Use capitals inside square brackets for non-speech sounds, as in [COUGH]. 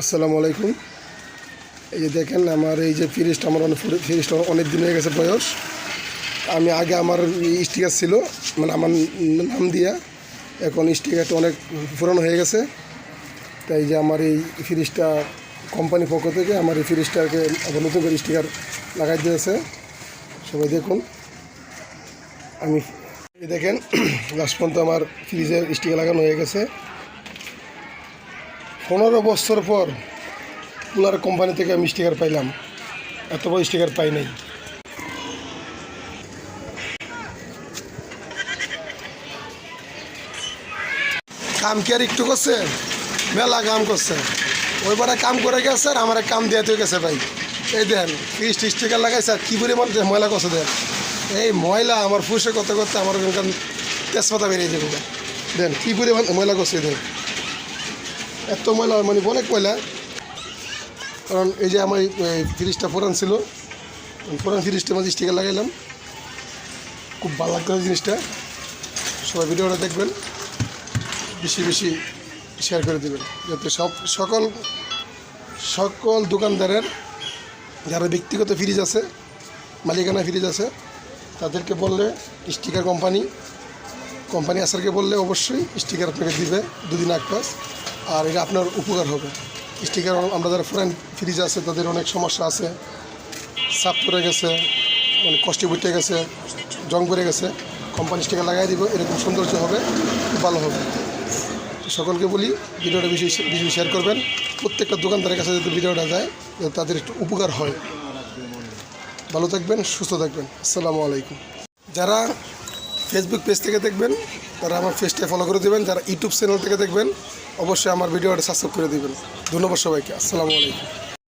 আসসালামু আলাইকুম। এই যে দেখেন, আমার এই যে ফ্রিজটা আমার অনেক ফ্রিজটা অনেক দিন হয়ে গেছে বয়স। আমি আগে আমার স্টিকার ছিল মানে আমার নাম দিয়া। এখন স্টিকারটা অনেক পুরনো হয়ে গেছে। তাই যে আমার এই ফ্রিজটা কোম্পানির পক্ষ থেকে আমার এই ফ্রিজটাকে আবার নতুন করে স্টিকার লাগাই দিয়েছে। সবাই দেখুন। আমি দেখেন, [CLEARS THROAT] লাস্ট পর্যন্ত আমার ফ্রিজের স্টিকার লাগানো হয়ে গেছে। পনেরো বছর পর কুলার কোম্পানি থেকে আমি স্টিকার পাইলাম। এত বড় স্টিকার পাই নাই। কাম কি আর একটু করছে? মেলা কাম করছে। ওইবারে কাম করে গেছে আর আমার কাম দিয়ে তুই গেছে ভাই। এই দেন ফিস্ট স্টিকার লাগাইছে আর কী যে ময়লা করছে দেন এই ময়লা আমার ফুসে করতে করতে আমার ওখানকার তেজপাতা বেরিয়ে যাবে। দেন কী পরিমাণ ময়লা করছে দেন এত ময়লা মানে অনেক ময়লা। কারণ এই যে আমার এই ফ্রিজটা পুরান ছিল পুরান ফ্রিজটা মাঝে স্টিকার লাগাইলাম। খুব ভালো লাগতো জিনিসটা। সবাই ভিডিওটা দেখবেন, বেশি বেশি শেয়ার করে দেবেন। যাতে সব, সকল সকল দোকানদারের যারা ব্যক্তিগত ফ্রিজ আছে, মালিকানা ফ্রিজ আছে, তাদেরকে বললে স্টিকার কোম্পানি কোম্পানি আসারকে বললে অবশ্যই স্টিকার আপনাকে দিবে দুদিন এক পাস। আর এটা আপনার উপকার হবে। স্টিকার আমরা যারা ফ্রেন্ড ফ্রিজ আছে, তাদের অনেক সমস্যা আছে। সাপ পড়ে গেছে মানে কষ্টে বুটে গেছে, জং পড়ে গেছে। কোম্পানি স্টিকার লাগাই দিব, এরকম সৌন্দর্য হবে ভালো হবে। সকলকে বলি, ভিডিওটা বেশি বেশি শেয়ার করবেন। প্রত্যেকটা দোকানদারের কাছে যাতে ভিডিওটা যায় তাদের একটু উপকার হয়। ভালো থাকবেন, সুস্থ থাকবেন। আসসালামু আলাইকুম। যারা ফেসবুক পেজ থেকে দেখবেন, তারা আমার পেজটা ফলো করে দেবেন, যারা ইউটিউব চ্যানেল থেকে দেখবেন, অবশ্যই আমার ভিডিওটা সাবস্ক্রাইব করে দেবেন। ধন্যবাদ সবাইকে, আসসালামু আলাইকুম।